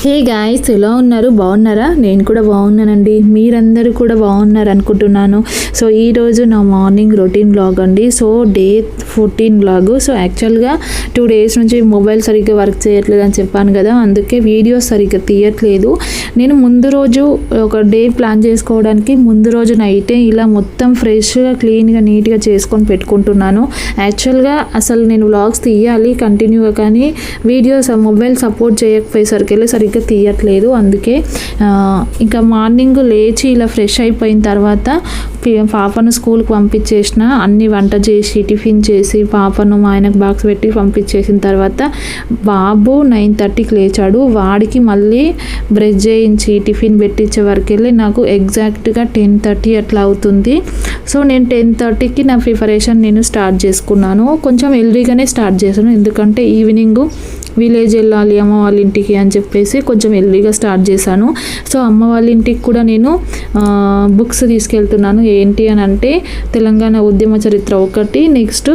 Hey guys ఎలా ఉన్నారు? బాగున్నారా? నేను కూడా బాగున్నానండి. మీరందరూ కూడా బాగున్నారు అనుకుంటున్నాను. సో ఈరోజు నా మార్నింగ్ రొటీన్ బ్లాగ్ అండి. So day fourteen blog. So యాక్చువల్గా టూ డేస్ నుంచి మొబైల్ సరిగ్గా వర్క్ చేయట్లేదు అని చెప్పాను కదా. అందుకే వీడియోస్ సరిగ్గా తీయట్లేదు. నేను ముందు రోజు ఒక డే ప్లాన్ చేసుకోవడానికి ముందు రోజు నైటే ఇలా మొత్తం ఫ్రెష్గా క్లీన్గా నీట్గా చేసుకొని పెట్టుకుంటున్నాను. యాక్చువల్గా అసలు నేను వ్లాగ్స్ తీయాలి కంటిన్యూగా కానీ వీడియోస్ మొబైల్ సపోర్ట్ చేయకపోయేసరికి వెళ్ళి సరిగ్గా తీయట్లేదు. అందుకే ఇంకా మార్నింగ్ లేచి ఇలా ఫ్రెష్ అయిపోయిన తర్వాత పాపను స్కూల్కి పంపించేసిన అన్ని వంట చేసి టిఫిన్ చేసి పాపను మా ఆయనకు బాక్స్ పెట్టి పంపించేసిన తర్వాత బాబు నైన్ థర్టీకి లేచాడు. వాడికి మళ్ళీ బ్రష్ చేయించి టిఫిన్ పెట్టించే వరకు వెళ్ళి నాకు ఎగ్జాక్ట్గా టెన్ థర్టీ అట్లా అవుతుంది. సో నేను టెన్ థర్టీకి నా ప్రిపరేషన్ నేను స్టార్ట్ చేసుకున్నాను. కొంచెం ఎల్రీగానే స్టార్ట్ చేశాను. ఎందుకంటే ఈవినింగ్ విలేజ్ వెళ్ళాలి అమ్మ వాళ్ళ ఇంటికి అని చెప్పేసి కొంచెం ఎల్లీగా స్టార్ట్ చేశాను. సో అమ్మ వాళ్ళ ఇంటికి కూడా నేను బుక్స్ తీసుకెళ్తున్నాను. ఏంటి అని అంటే తెలంగాణ ఉద్యమ చరిత్ర ఒకటి నెక్స్ట్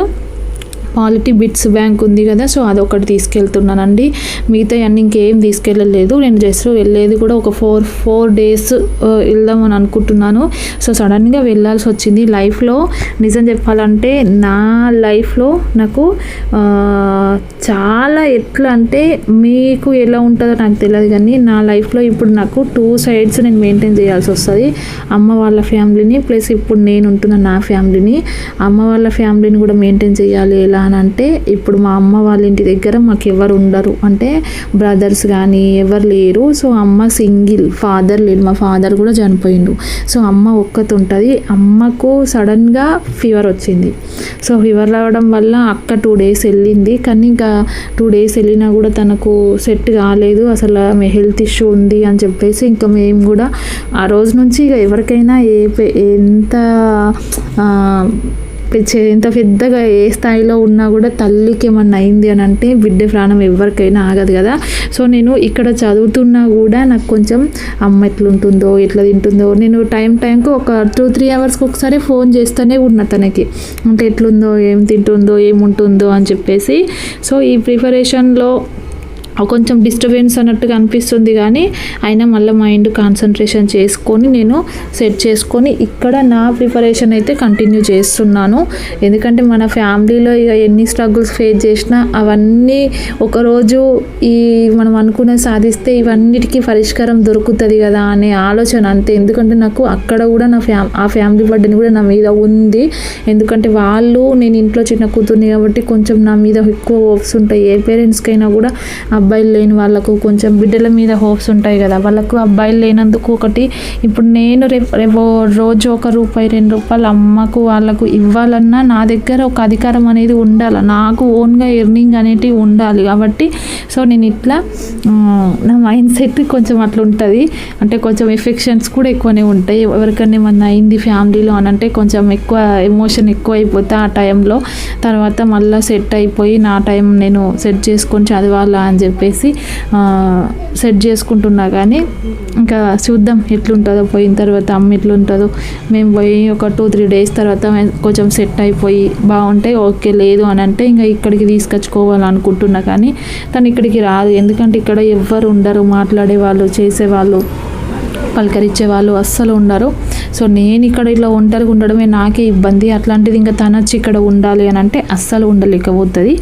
పాలిటీ బిట్స్ బ్యాంక్ ఉంది కదా సో అదొకటి తీసుకెళ్తున్నానండి. మిగతా అన్ని ఇంకేం తీసుకెళ్ళలేదు. నేను జస్ట్ వెళ్ళేది కూడా ఒక ఫోర్ ఫోర్ డేస్ వెళ్దామని అనుకుంటున్నాను. సో సడన్గా వెళ్ళాల్సి వచ్చింది. లైఫ్లో నిజం చెప్పాలంటే నా లైఫ్లో నాకు చాలా ఎట్లా అంటే మీకు ఎలా ఉంటుందో నాకు తెలియదు కానీ నా లైఫ్లో ఇప్పుడు నాకు టూ సైడ్స్ నేను మెయింటైన్ చేయాల్సి వస్తుంది. అమ్మ వాళ్ళ ఫ్యామిలీని ప్లస్ ఇప్పుడు నేను ఉంటున్న నా ఫ్యామిలీని. అమ్మ వాళ్ళ ఫ్యామిలీని కూడా మెయింటైన్ చేయాలి. ఎలా అని అంటే ఇప్పుడు మా అమ్మ వాళ్ళ ఇంటి దగ్గర మాకు ఎవరు ఉండరు. అంటే బ్రదర్స్ కానీ ఎవరు లేరు. సో అమ్మ సింగిల్ ఫాదర్ లేడు. మా ఫాదర్ కూడా చనిపోయిండు. సో అమ్మ ఒక్కతి ఉంటుంది. అమ్మకు సడన్గా ఫీవర్ వచ్చింది. సో ఫీవర్ రావడం వల్ల అక్క టూ డేస్ వెళ్ళింది. కానీ ఇంకా టూ డేస్ వెళ్ళినా కూడా తనకు సెట్ కాలేదు అసలు ఆమె హెల్త్ ఇష్యూ ఉంది అని చెప్పేసి ఇంకా మేము కూడా ఆ రోజు నుంచి ఇక ఎవరికైనా ఏ ఎంత ఎంత పెద్దగా ఏ స్థాయిలో ఉన్నా కూడా తల్లికి ఏమన్నా అయింది అని అంటే బిడ్డ ప్రాణం ఎవరికైనా ఆగదు కదా. సో నేను ఇక్కడ చదువుతున్నా కూడా నాకు కొంచెం అమ్మ ఎట్లుంటుందో ఎట్లా తింటుందో నేను టైం టైంకి ఒక టూ త్రీ అవర్స్కి ఒకసారి ఫోన్ చేస్తూనే ఉన్నా తనకి. అంటే ఎట్లుందో ఏం తింటుందో ఏముంటుందో అని చెప్పేసి. సో ఈ ప్రిపరేషన్లో కొంచెం డిస్టర్బెన్స్ అన్నట్టుగా అనిపిస్తుంది కానీ అయినా మళ్ళీ మైండ్ కాన్సన్ట్రేషన్ చేసుకొని నేను సెట్ చేసుకొని ఇక్కడ నా ప్రిపరేషన్ అయితే కంటిన్యూ చేస్తున్నాను. ఎందుకంటే మన ఫ్యామిలీలో ఇక ఎన్ని స్ట్రగుల్స్ ఫేస్ చేసినా అవన్నీ ఒకరోజు ఈ మనం అనుకునే సాధిస్తే ఇవన్నిటికీ పరిష్కారం దొరుకుతుంది కదా అనే ఆలోచన అంతే. ఎందుకంటే నాకు అక్కడ కూడా నా ఫ్యామ్ ఆ ఫ్యామిలీ బర్డెన్ కూడా నా మీద ఉంది. ఎందుకంటే వాళ్ళు నేను ఇంట్లో చిన్న కూతుర్ని కాబట్టి కొంచెం నా మీద ఎక్కువ హోప్స్ ఉంటాయి. ఏ పేరెంట్స్కైనా కూడా అబ్బాయిలు లేని వాళ్ళకు కొంచెం బిడ్డల మీద హోప్స్ ఉంటాయి కదా. వాళ్ళకు అబ్బాయిలు లేనందుకు ఒకటి. ఇప్పుడు నేను రేపు రేపు రోజు ఒక రూపాయి రెండు రూపాయలు అమ్మకు వాళ్ళకు ఇవ్వాలన్నా నా దగ్గర ఒక అధికారం అనేది ఉండాలి. నాకు ఓన్గా ఎర్నింగ్ అనేది ఉండాలి కాబట్టి. సో నేను ఇట్లా నా మైండ్ సెట్ కొంచెం అట్లా ఉంటుంది. అంటే కొంచెం ఎఫెక్షన్స్ కూడా ఎక్కువనే ఉంటాయి. ఎవరికైనా ఏమన్నా అయింది ఫ్యామిలీలో అని అంటే కొంచెం ఎక్కువ ఎమోషన్ ఎక్కువ అయిపోతే ఆ టైంలో. తర్వాత మళ్ళీ సెట్ అయిపోయి నా టైం నేను సెట్ చేసుకొని చదవాలా అని చెప్పి చెప్పేసి సెట్ చేసుకుంటున్నా కానీ ఇంకా చూద్దాం ఎట్లుంటుందో పోయిన తర్వాత అమ్మ ఎట్లుంటుందో. మేము పోయి ఒక టూ త్రీ డేస్ తర్వాత కొంచెం సెట్ అయిపోయి బాగుంటే ఓకే లేదు అని అంటే ఇంకా ఇక్కడికి తీసుకొచ్చుకోవాలనుకుంటున్నా కానీ తను ఇక్కడికి రాదు. ఎందుకంటే ఇక్కడ ఎవ్వరు ఉండరు మాట్లాడే వాళ్ళు చేసేవాళ్ళు. పలకరించే వాళ్ళు అస్సలు ఉండరు. సో నేను ఇక్కడ ఇట్లా ఒంటరిగా ఉండడమే నాకే ఇబ్బంది. అట్లాంటిది ఇంకా తనొచ్చి ఇక్కడ ఉండాలి అని అంటే అస్సలు ఉండలేకపోతుంది.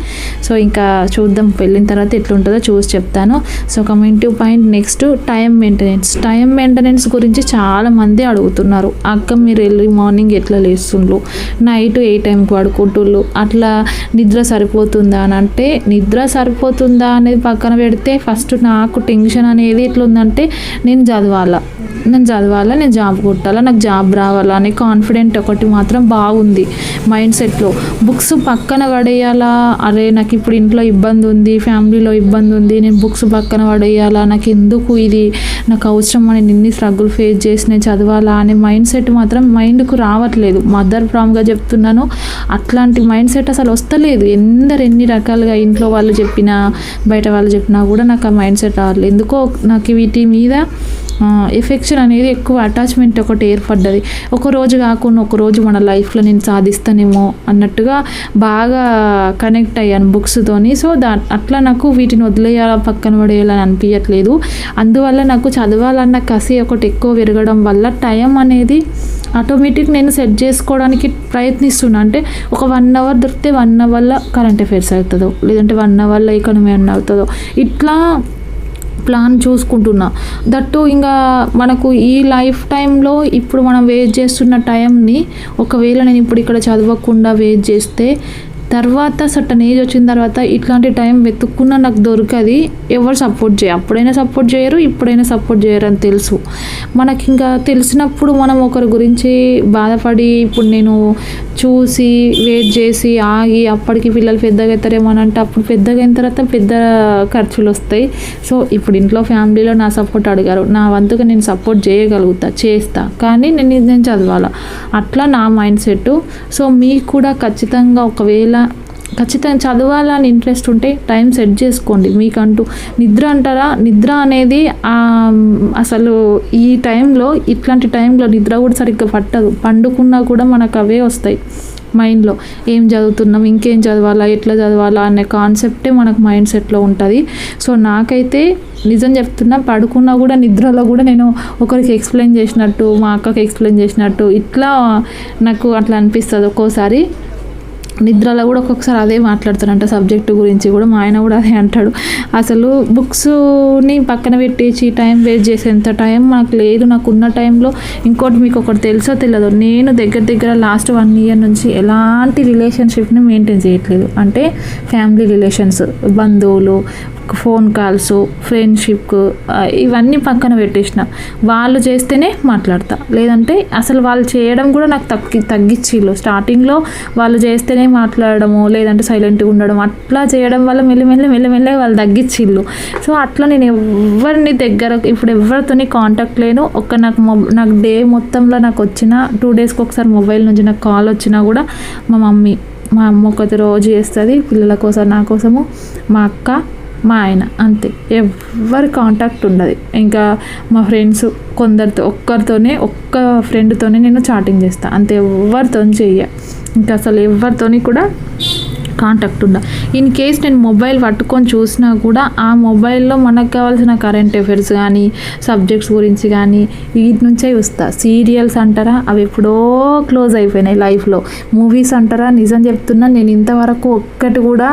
సో ఇంకా చూద్దాం వెళ్ళిన తర్వాత ఎట్లుంటుందో చూసి చెప్తాను. So coming to point next time maintenance. Time maintenance గురించి చాలామంది అడుగుతున్నారు. అక్క మీరు వెళ్ళి మార్నింగ్ ఎట్లా లేస్తుండ్రు? నైట్ ఏ టైంకి పడుకుంటుళ్ళు అట్లా నిద్ర సరిపోతుందా అని అంటే నిద్ర సరిపోతుందా అనేది పక్కన పెడితే ఫస్ట్ నాకు టెన్షన్ అనేది ఎట్లుందంటే నేను చదవాలా. నేను చదవాలా నేను జాబ్ కొట్టాలా నాకు జాబ్ రావాలా అనే కాన్ఫిడెంట్ ఒకటి మాత్రం బాగుంది మైండ్ సెట్లో బుక్స్ పక్కన పడేయాలా అరే నాకు ఇప్పుడు ఇంట్లో ఇబ్బంది ఉంది ఫ్యామిలీలో ఇబ్బంది ఉంది నేను బుక్స్ పక్కన పడేయాలా నాకు ఎందుకు ఇది నాకు అవసరం అని ఇన్ని స్ట్రగుల్ ఫేస్ చేసి నేను చదవాలా అనే మైండ్ సెట్ మాత్రం మైండ్కు రావట్లేదు. మదర్ ప్రామ్గా చెప్తున్నాను అట్లాంటి మైండ్ సెట్ అసలు వస్తలేదు. ఎందరు ఎన్ని రకాలుగా ఇంట్లో వాళ్ళు చెప్పినా బయట వాళ్ళు చెప్పినా కూడా నాకు ఆ మైండ్ సెట్ రావట్లేదు. ఎందుకో నాకు వీటి మీద ఎఫెక్షన్ అనేది ఎక్కువ అటాచ్మెంట్ ఒకటి ఏర్పడ్డది. ఒక రోజు కాకుండా ఒక రోజు మన లైఫ్లో నేను సాధిస్తానేమో అన్నట్టుగా బాగా కనెక్ట్ అయ్యాను బుక్స్తోని సో దా అట్లా నాకు వీటిని వదిలేయాలా పక్కన పడేయాలని అనిపించట్లేదు అందువల్ల నాకు చదవాలన్న కసి ఒకటి ఎక్కువ పెరగడం వల్ల టైం అనేది ఆటోమేటిక్ నేను సెట్ చేసుకోవడానికి ప్రయత్నిస్తున్నా. అంటే ఒక వన్ అవర్ దొరికితే వన్ అవర్లో కరెంట్ అఫైర్స్ అవుతుందో లేదంటే వన్ అవర్లో ఎకానమీ అన్న అవుతుందో. ఇట్లా ప్లాన్ చూసుకుంటున్నా. దట్టు ఇంకా మనకు ఈ లైఫ్ టైంలో ఇప్పుడు మనం వేస్ట్ చేస్తున్న టైంని ఒకవేళ నేను ఇప్పుడు ఇక్కడ చదవకుండా వేస్ట్ చేస్తే తర్వాత సటన్ ఏజ్ వచ్చిన తర్వాత ఇట్లాంటి టైం వెతుక్కున్నా నాకు దొరకది. ఎవరు సపోర్ట్ చేయ అప్పుడైనా సపోర్ట్ చేయరు ఇప్పుడైనా సపోర్ట్ చేయరు అని తెలుసు. మనకి ఇంకా తెలిసినప్పుడు మనం ఒకరి గురించి బాధపడి ఇప్పుడు నేను చూసి వెయిట్ చేసి ఆగి అప్పటికి పిల్లలు పెద్దగా అవుతారేమో అని అంటే అప్పుడు పెద్దగా అయిన తర్వాత పెద్ద ఖర్చులు వస్తాయి. సో ఇప్పుడు ఇంట్లో ఫ్యామిలీలో నా సపోర్ట్ అడిగారు. నా వంతుగా నేను సపోర్ట్ చేయగలుగుతా చేస్తా. కానీ నేను నేను చదవాలా. అట్లా నా మైండ్ సెట్ సో మీకు కూడా ఖచ్చితంగా ఒకవేళ ఖచ్చితంగా చదవాలని ఇంట్రెస్ట్ ఉంటే టైం సెట్ చేసుకోండి. మీకంటూ నిద్ర అంటారా? నిద్ర అనేది అసలు ఈ టైంలో ఇట్లాంటి టైంలో నిద్ర కూడా సరిగ్గా పట్టదు. పండుకున్నా కూడా మనకు అవే వస్తాయి మైండ్లో ఏం చదువుతున్నాం? ఇంకేం చదవాలా? ఎట్లా చదవాలా? అనే కాన్సెప్టే మనకు మైండ్ సెట్లో ఉంటుంది. సో నాకైతే నిజం చెప్తున్నా పడుకున్నా కూడా నిద్రలో కూడా నేను ఒకరికి ఎక్స్ప్లెయిన్ చేసినట్టు మా అక్కకి ఎక్స్ప్లెయిన్ చేసినట్టు ఇట్లా నాకు అట్లా అనిపిస్తుంది ఒక్కోసారి. నిద్రలో కూడా ఒక్కొక్కసారి అదే మాట్లాడుతారంట సబ్జెక్టు గురించి కూడా మా ఆయన కూడా అదే అంటాడు. అసలు బుక్స్ని పక్కన పెట్టేసి టైం వేస్ట్ చేసేంత టైం నాకు లేదు. నాకు ఉన్న టైంలో ఇంకోటి మీకు ఒకటి తెలుసో తెలియదు నేను దగ్గర దగ్గర లాస్ట్ వన్ ఇయర్ నుంచి ఎలాంటి రిలేషన్షిప్ని మెయింటైన్ చేయట్లేదు. అంటే ఫ్యామిలీ రిలేషన్స్ బంధువులు ఫోన్ కాల్స్ ఫ్రెండ్షిప్ ఇవన్నీ పక్కన పెట్టేసిన. వాళ్ళు చేస్తేనే మాట్లాడతా. లేదంటే అసలు వాళ్ళు చేయడం కూడా నాకు తగ్గి తగ్గించిళ్ళు స్టార్టింగ్లో వాళ్ళు చేస్తేనే మాట్లాడడము లేదంటే సైలెంట్గా ఉండడం అట్లా చేయడం వల్ల మెల్లిమెల్లి మెల్లిమెల్లి వాళ్ళు తగ్గించిళ్ళు సో అట్లా నేను ఎవరిని దగ్గర ఇప్పుడు ఎవరితోని కాంటాక్ట్ లేను. ఒక్క నాకు మొబ్ నాకు డే మొత్తంలో నాకు వచ్చిన టూ డేస్కి ఒకసారి మొబైల్ నుంచి నాకు కాల్ వచ్చినా కూడా మా మమ్మీ మా అమ్మ ఒకటి రోజు చేస్తుంది పిల్లల కోసం నా కోసము. మా అక్క మా ఆయన అంతే. ఎవరి కాంటాక్ట్ ఉండదు. ఇంకా మా ఫ్రెండ్స్ కొందరితో ఒక్కరితోనే ఒక్క ఫ్రెండ్తోనే నేను చాటింగ్ చేస్తాను అంతే ఎవరితో చెయ్య. ఇంకా అసలు ఎవరితోని కూడా కాంటాక్ట్ ఉండ. ఇన్ కేస్ నేను మొబైల్ పట్టుకొని చూసినా కూడా ఆ మొబైల్లో మనకు కావాల్సిన కరెంట్ అఫైర్స్ కానీ సబ్జెక్ట్స్ గురించి కానీ వీటి నుంచే వస్తా. సీరియల్స్ అంటారా? అవి ఎప్పుడో క్లోజ్ అయిపోయినాయి లైఫ్లో మూవీస్ అంటారా? నిజం చెప్తున్నా నేను ఇంతవరకు ఒక్కటి కూడా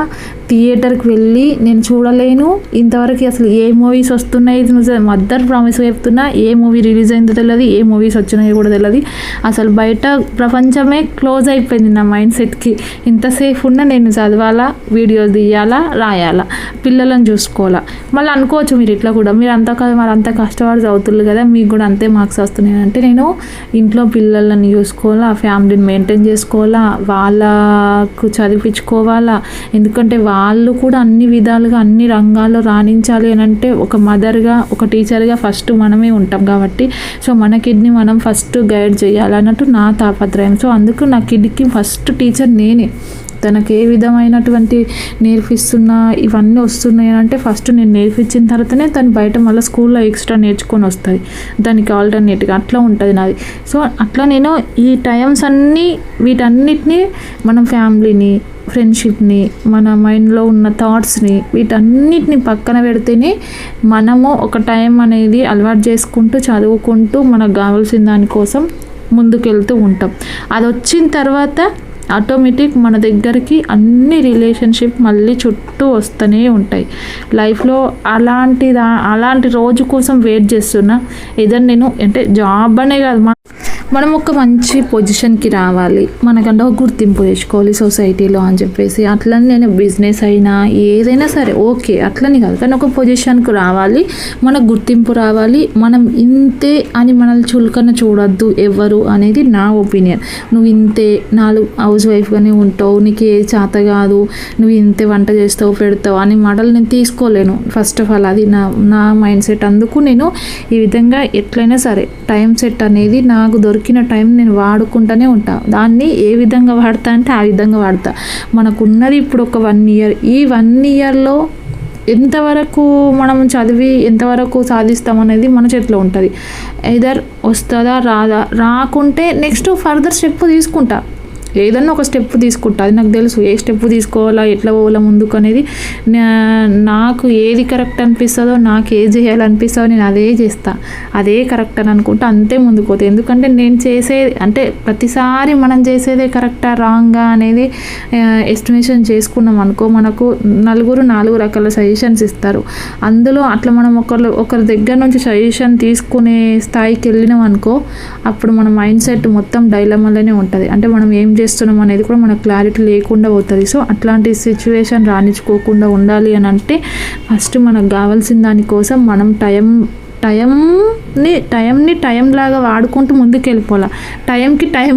థియేటర్కి వెళ్ళి నేను చూడలేను. ఇంతవరకు అసలు ఏ మూవీస్ వస్తున్నాయి మదర్ ప్రామిస్ చెప్తున్నా ఏ మూవీ రిలీజ్ అయిందో తెలియదు ఏ మూవీస్ వచ్చినాయో కూడా తెలియదు అసలు బయట ప్రపంచమే క్లోజ్ అయిపోయింది నా మైండ్ సెట్కి ఇంతసేపు ఉన్నా నేను చదవాలా వీడియోస్ తీయాలా రాయాలా పిల్లలను చూసుకోవాలా. మళ్ళీ అనుకోవచ్చు మీరు ఇట్లా కూడా. మీరు అంత మరి అంత కష్టపడి చదువుతున్నారు కదా మీకు కూడా అంతే మార్క్స్ వస్తున్నాయి అంటే నేను ఇంట్లో పిల్లలని చూసుకోవాలా ఫ్యామిలీని మెయింటైన్ చేసుకోవాలా వాళ్ళకు చదివించుకోవాలా. ఎందుకంటే వాళ్ళు కూడా అన్ని విధాలుగా అన్ని రంగాల్లో రాణించాలి అని అంటే ఒక మదర్గా ఒక టీచర్గా ఫస్ట్ మనమే ఉంటాం కాబట్టి సో మన కిడ్ని మనం ఫస్ట్ గైడ్ చేయాలి అన్నట్టు నా తాపత్రయం. సో అందుకు నా కిడ్కి ఫస్ట్ టీచర్ నేనే. తనకి ఏ విధమైనటువంటి నేర్పిస్తున్నా ఇవన్నీ వస్తున్నాయి అంటే ఫస్ట్ నేను నేర్పించిన తర్వాతనే తను బయట మళ్ళీ స్కూల్లో ఎక్స్ట్రా నేర్చుకొని వస్తుంది దానికి ఆల్టర్నేట్గా అట్లా ఉంటుంది నాది. సో అట్లా నేను ఈ టైమ్స్ అన్నీ వీటన్నిటిని మనం ఫ్యామిలీని ఫ్రెండ్షిప్ని మన మైండ్లో ఉన్న థాట్స్ని వీటన్నిటిని పక్కన పెడితేనే మనము ఒక టైం అనేది అలవాటు చేసుకుంటూ చదువుకుంటూ మనకు కావాల్సిన దానికోసం ముందుకెళ్తూ ఉంటాం. అది వచ్చిన తర్వాత ఆటోమేటిక్ మన దగ్గరికి అన్ని రిలేషన్షిప్ మళ్ళీ చుట్టూ వస్తూనే ఉంటాయి. లైఫ్లో అలాంటి అలాంటి రోజు కోసం వెయిట్ చేస్తున్నా. ఏదైనా నేను అంటే జాబ్ అనే కాదు మా మనం ఒక మంచి పొజిషన్కి రావాలి. మనకంటే ఒక గుర్తింపు తెచ్చుకోవాలి సొసైటీలో అని చెప్పేసి. అట్లని నేను బిజినెస్ అయినా ఏదైనా సరే ఓకే అట్లని కాదు. కానీ ఒక పొజిషన్కి రావాలి మనకు గుర్తింపు రావాలి. మనం ఇంతే అని మనల్ని చులకన చూడొద్దు ఎవరు అనేది నా ఒపీనియన్ నువ్వు ఇంతే నాలుగు హౌస్ వైఫ్గానే ఉంటావు నీకు ఏ చేత కాదు నువ్వు ఇంతే వంట చేస్తావు పెడతావు అని మాటలు నేను తీసుకోలేను. ఫస్ట్ ఆఫ్ ఆల్ అది నా నా మైండ్ సెట్ అందుకు నేను ఈ విధంగా ఎట్లయినా సరే టైం సెట్ అనేది నాకు దొరికిన టైం నేను వాడుకుంటూనే ఉంటా. దాన్ని ఏ విధంగా వాడతా అంటే ఆ విధంగా వాడతా. మనకున్నది ఇప్పుడు ఒక వన్ ఇయర్ ఈ వన్ ఇయర్లో ఎంతవరకు మనం చదివి ఎంతవరకు సాధిస్తాం అనేది మన చేతిలో ఉంటుంది. ఎదర్ వస్తుందా రాదా? రాకుంటే నెక్స్ట్ ఫర్దర్ స్టెప్ తీసుకుంటా. ఏదన్నా ఒక స్టెప్ తీసుకుంటా. అది నాకు తెలుసు. ఏ స్టెప్ తీసుకోవాలా ఎట్లా పోవాలా ముందుకు అనేది నాకు ఏది కరెక్ట్ అనిపిస్తుందో నాకు ఏది చేయాలనిపిస్తుందో నేను అదే చేస్తా. అదే కరెక్ట్ అని అనుకుంటా అంతే ముందుకు పోతుంది ఎందుకంటే నేను చేసేది అంటే ప్రతిసారి మనం చేసేదే కరెక్టా రాంగా అనేది ఎస్టిమేషన్ చేసుకున్నాం అనుకో మనకు నలుగురు నాలుగు రకాల సజెషన్స్ ఇస్తారు. అందులో అట్లా మనం ఒకరు ఒకరి దగ్గర నుంచి సజెషన్ తీసుకునే స్థాయికి వెళ్ళినాం అనుకో అప్పుడు మన మైండ్ సెట్ మొత్తం డైలమాలోనే ఉంటుంది. అంటే మనం ఏం చేస్తున్నాం అనేది కూడా మనకు క్లారిటీ లేకుండా పోతుంది. సో అట్లాంటి సిచ్యువేషన్ రాణించుకోకుండా ఉండాలి అని అంటే ఫస్ట్ మనకు కావాల్సిన దానికోసం మనం టైం టైంని టైంని టైం లాగా వాడుకుంటూ ముందుకు వెళ్ళిపోవాలి టైంకి టైం